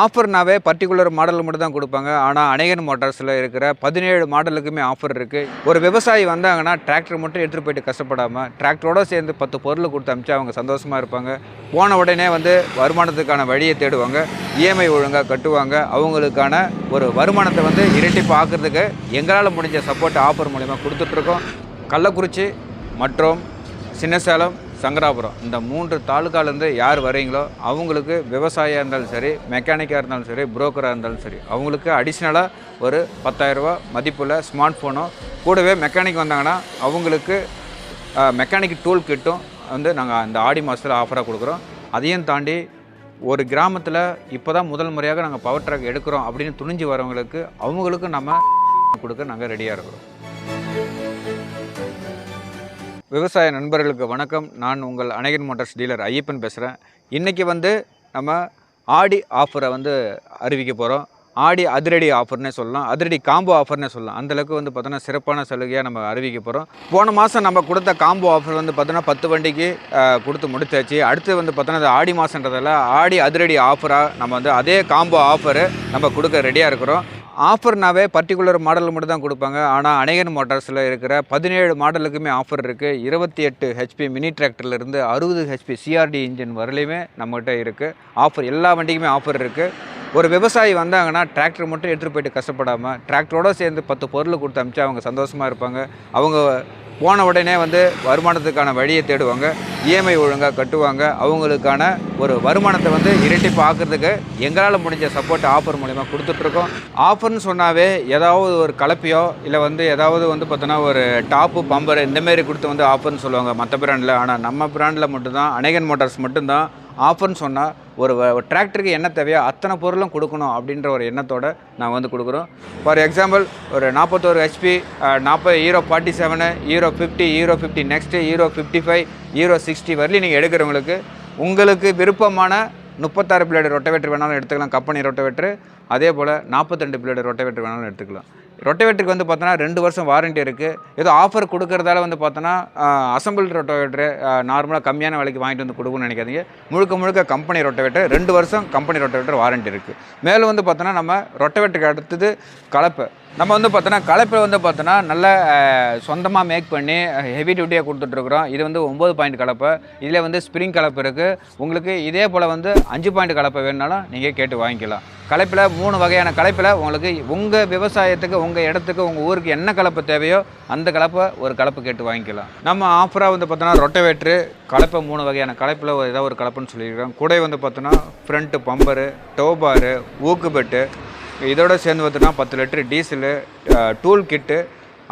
ஆஃபர்னாவே particular model மட்டும் தான் கொடுப்பாங்க. ஆனால் அநேகன் மோட்டார்ஸில் இருக்கிற பதினேழு மாடலுக்குமே ஆஃபர் இருக்குது ஒரு விவசாயி வந்தாங்கன்னா டிராக்டர் மட்டும் எடுத்துகிட்டு போயிட்டு கஷ்டப்படாமல் டிராக்டரோடு சேர்ந்து பத்து பொருள் கொடுத்து அமிச்சா அவங்க சந்தோஷமாக இருப்பாங்க. போன உடனே வந்து வருமானத்துக்கான வழியை தேடுவாங்க. இஎம்ஐ ஒழுங்காக கட்டுவாங்க. அவங்களுக்கான ஒரு வருமானத்தை வந்து இரட்டிப்பு ஆக்குறதுக்கு எங்களால் முடிஞ்ச சப்போர்ட் ஆஃபர் மூலிமா கொடுத்துட்ருக்கோம் கள்ளக்குறிச்சி மற்றும் சின்னசேலம் சங்கராபுரம். இந்த மூன்று தாலுக்காலேருந்து யார் வரீங்களோ அவங்களுக்கு விவசாயியாக இருந்தாலும் சரி மெக்கானிக்காக இருந்தாலும் சரி புரோக்கராக இருந்தாலும் சரி அவங்களுக்கு அடிஷ்னலாக ஒரு பத்தாயிரரூபா மதிப்பில் ஸ்மார்ட் ஃபோனோ கூடவே மெக்கானிக் வந்தாங்கன்னா அவங்களுக்கு மெக்கானிக் டூல் கிட்டும் வந்து நாங்கள் அந்த ஆடி மாதத்தில் ஆஃபராக கொடுக்குறோம். அதையும் தாண்டி ஒரு கிராமத்தில் இப்போ தான் முதல் முறையாக நாங்கள் பவர் ட்ராக் எடுக்கிறோம் அப்படின்னு துணிஞ்சு வரவங்களுக்கு அவங்களுக்கும் நம்ம கொடுக்க நாங்கள் ரெடியாக இருக்கிறோம். விவசாய நண்பர்களுக்கு வணக்கம். நான் உங்கள் அனகன் மோட்டார்ஸ் டீலர் ஐயப்பன் பேசுகிறேன் இன்றைக்கி வந்து நம்ம ஆடி ஆஃபரை வந்து அறிவிக்க போகிறோம் ஆடி அதிரடி ஆஃபர்னே சொல்லலாம். அதிரடி காம்போ ஆஃபர்னே சொல்லலாம். அந்தளவுக்கு வந்து பார்த்தோன்னா சிறப்பான சலுகையாக நம்ம அறிவிக்க போகிறோம் போன மாதம் நம்ம கொடுத்த காம்போ ஆஃபர் வந்து பார்த்தோன்னா பத்து வண்டிக்கு கொடுத்து முடிச்சாச்சு. அடுத்து வந்து பார்த்தோன்னா அது ஆடி மாதன்றதால ஆடி அதிரடி ஆஃபராக நம்ம வந்து அதே காம்போ ஆஃபரு நம்ம கொடுக்க ரெடியாக இருக்கிறோம். ஆஃபர்னாவே பர்டிகுலர் மாடல் மட்டும் தான் கொடுப்பாங்க. ஆனால் அநேகன் மோட்டார்ஸில் இருக்கிற பதினேழு மாடலுக்குமே ஆஃபர் இருக்குது இருபத்தி எட்டு ஹெச்பி மினி டிராக்டர்லேருந்து அறுபது ஹெச்பி சிஆர்டி இன்ஜின் வரலையுமே நம்மகிட்ட இருக்குது ஆஃபர் எல்லா வண்டிக்குமே ஆஃபர் இருக்குது ஒரு விவசாயி வந்தாங்கன்னா டிராக்டர் மட்டும் எடுத்துகிட்டு போயிட்டு கஷ்டப்படாமல் டிராக்டரோடு சேர்ந்து பத்து பொருள் கொடுத்து அமிச்சா அவங்க சந்தோஷமாக இருப்பாங்க. அவங்க போன உடனே வந்து வருமானத்துக்கான வழியை தேடுவாங்க இஎம்ஐ ஒழுங்காக கட்டுவாங்க. அவங்களுக்கான ஒரு வருமானத்தை வந்து இரட்டிப்பு ஆக்குறதுக்கு எங்களால் முடிஞ்ச சப்போர்ட் ஆஃபர் மூலிமா கொடுத்துட்ருக்கோம். ஆஃபர்னு சொன்னாவே ஏதாவது ஒரு கலப்பையோ இல்லை வந்து ஏதாவது வந்து பார்த்தோன்னா ஒரு டாப்பு பம்பர் இந்தமாரி கொடுத்து வந்து ஆஃபர்னு சொல்லுவாங்க மற்ற பிராண்டில் ஆனால் நம்ம பிராண்டில் மட்டும்தான் அனேகன் மோட்டார்ஸ் மட்டும்தான் ஆஃபர்னு சொன்னால் ஒரு டிராக்டருக்கு என்ன தேவையோ அத்தனை பொருளும் கொடுக்கணும் அப்படின்ற ஒரு எண்ணத்தோடு நான் வந்து கொடுக்குறோம். ஃபார் எக்ஸாம்பிள் ஒரு நாற்பத்தோரு ஹெச்பி நாற்பது Hero forty seven Hero fifty Hero fifty next Hero fifty five Hero sixty வரலையும் நீங்கள் எடுக்கிறவங்களுக்கு உங்களுக்கு விருப்பமான முப்பத்தாறு பிளேடு ரொட்டவேட்டர் வேணாலும் எடுத்துக்கலாம். கம்பெனி ரொட்டவேட்டர் அதே போல் நாற்பத்தெண்டு பிளேடு ரொட்டவேட்டர் வேணாலும் எடுத்துக்கலாம். ரொட்டவேட்டருக்கு வந்து பார்த்தோன்னா ரெண்டு வருஷம் வாரண்டி இருக்குது ஏதோ ஆஃபர் கொடுக்கறதால வந்து பார்த்தோன்னா அசம்பிள் ரொட்டவேட்டரு நார்மலாக கம்மியான விலைக்கு வாங்கிட்டு வந்து கொடுக்கணும்னு நினைக்காதீங்க. முழுக்க முழுக்க கம்பெனி ரொட்டவேட்டர் ரெண்டு வருஷம் கம்பெனி ரொட்டவேட்டர் வாரண்டி இருக்குது மேலும் வந்து பார்த்தோன்னா நம்ம ரொட்டவேட்டருக்கு அடுத்தது கலப்பை. நம்ம வந்து பார்த்தோன்னா கலப்பை வந்து பார்த்தோன்னா நல்ல சொந்தமாக மேக் பண்ணி ஹெவி டியூட்டியாக கொடுத்துட்ருக்குறோம் இது வந்து ஒம்பது பாயிண்ட் கலப்பை. இதில் வந்து ஸ்ப்ரிங் கலப்பு இருக்குது உங்களுக்கு இதே போல் வந்து அஞ்சு பாயிண்ட் கலப்பை வேணுனாலும் நீங்கள் கேட்டு வாங்கிக்கலாம். கலப்பில் மூணு வகையான கலைப்பில் உங்களுக்கு உங்கள் விவசாயத்துக்கு உங்கள் இடத்துக்கு உங்கள் ஊருக்கு என்ன கலப்பு தேவையோ அந்த கலப்பை ஒரு கலப்பு கேட்டு வாங்கிக்கலாம். நம்ம ஆஃபராக வந்து பார்த்தோன்னா ரொட்டவேட்ரு கலப்பை மூணு வகையான கலப்பில் ஒரு ஏதாவது ஒரு கலப்புன்னு சொல்லியிருக்கோம் கூட வந்து பார்த்தோன்னா ஃப்ரண்ட்டு பம்பரு டோபாரு ஊக்கு பெட்டு இதோட சேர்ந்து பார்த்தோன்னா பத்து லிட்டரு டீசலு டூல் கிட்டு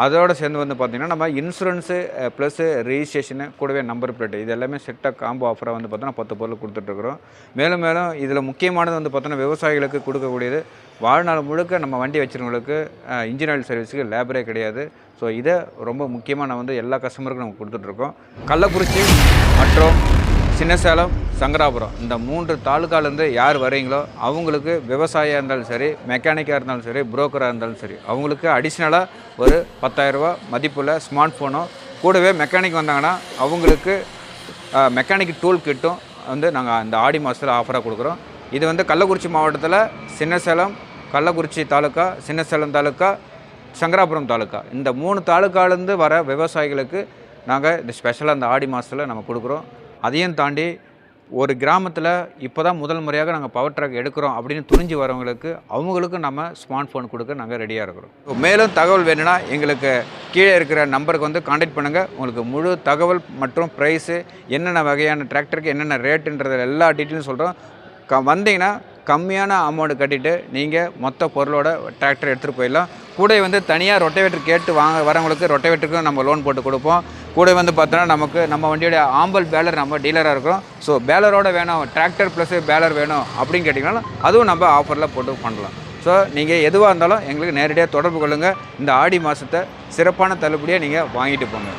அதோடு சேர்ந்து வந்து பார்த்திங்கன்னா நம்ம இன்சூரன்ஸு ப்ளஸ்ஸு ரிஜிஸ்ட்ரேஷனு கூடவே நம்பர் பிளேட்டு இது எல்லாமே செட்டாக காம்போ ஆஃபராக வந்து பார்த்தோன்னா பத்து பொருள் கொடுத்துட்ருக்குறோம். மேலும் மேலும் இதில் முக்கியமானது வந்து பார்த்தோன்னா விவசாயிகளுக்கு கொடுக்கக்கூடியது வாழ்நாள் முழுக்க நம்ம வண்டி வச்சுருவங்களுக்கு இன்ஜின் ஆயில் சர்வீஸுக்கு லேபரே கிடையாது. ஸோ இதை ரொம்ப முக்கியமாக நான் வந்து எல்லா கஸ்டமருக்கும் நம்ம கொடுத்துட்ருக்கோம். கள்ளக்குறிச்சி மற்றும் சின்ன சேலம் சங்கராபுரம். இந்த மூன்று தாலுக்காலேருந்து யார் வரீங்களோ அவங்களுக்கு விவசாயியாக இருந்தாலும் சரி மெக்கானிக்காக இருந்தாலும் சரி புரோக்கராக இருந்தாலும் சரி அவங்களுக்கு அடிஷ்னலாக ஒரு பத்தாயிரரூபா மதிப்பில் ஸ்மார்ட் ஃபோனோ கூடவே மெக்கானிக் வந்தாங்கன்னா அவங்களுக்கு மெக்கானிக் டூல் கிட்டும் வந்து நாங்கள் அந்த ஆடி மாதத்தில் ஆஃபராக கொடுக்குறோம். இது வந்து கள்ளக்குறிச்சி மாவட்டத்தில் சின்ன சேலம் கள்ளக்குறிச்சி தாலுக்கா சின்ன சேலம் தாலுக்கா சங்கராபுரம் தாலுக்கா இந்த மூணு தாலுக்காலேருந்து வர விவசாயிகளுக்கு நாங்கள் இந்த ஸ்பெஷலாக அந்த ஆடி மாதத்தில் நம்ம கொடுக்குறோம். அதையும் தாண்டி ஒரு கிராமத்தில் இப்போ தான் முதல் முறையாக நாங்கள் பவர் ட்ராக் எடுக்கிறோம் அப்படின்னு துணிஞ்சு வரவங்களுக்கு அவங்களுக்கும் நம்ம ஸ்மார்ட் ஃபோன் கொடுக்க நாங்கள் ரெடியாக இருக்கிறோம். மேலும் தகவல் வேணும்னா எங்களுக்கு கீழே இருக்கிற நம்பருக்கு வந்து காண்டாக்ட் பண்ணுங்கள் உங்களுக்கு முழு தகவல் மற்றும் ப்ரைஸு என்னென்ன வகையான டிராக்டருக்கு என்னென்ன ரேட்டுன்றது எல்லா டீட்டெயிலும் சொல்கிறோம் க வந்தீங்கன்னா கம்மியான அமௌண்ட் கட்டிட்டு நீங்கள் மொத்த பொருளோட டிராக்டர் எடுத்துகிட்டு போயிடலாம். கூட வந்து தனியாக ரொட்டவேட்டர் கேட்டு வாங்க வரவங்களுக்கு ரொட்டவேட்டருக்கும் நம்ம லோன் போட்டு கொடுப்போம். கூட வந்து பார்த்தோன்னா நமக்கு நம்ம வண்டியோடைய ஆம்பல் பேலர் நம்ம டீலராக இருக்கிறோம். ஸோ பேலரோட வேணும் டிராக்டர் ப்ளஸ் பேலர் வேணும் அப்படின்னு கேட்டிங்கனாலும் அதுவும் நம்ம ஆஃபரில் போட்டு பண்ணலாம். ஸோ நீங்கள் எதுவாக இருந்தாலும் எங்களுக்கு நேரடியாக தொடர்பு கொள்ளுங்கள் இந்த ஆடி மாதத்தை சிறப்பான தள்ளுபடியாக நீங்கள் வாங்கிட்டு போங்க.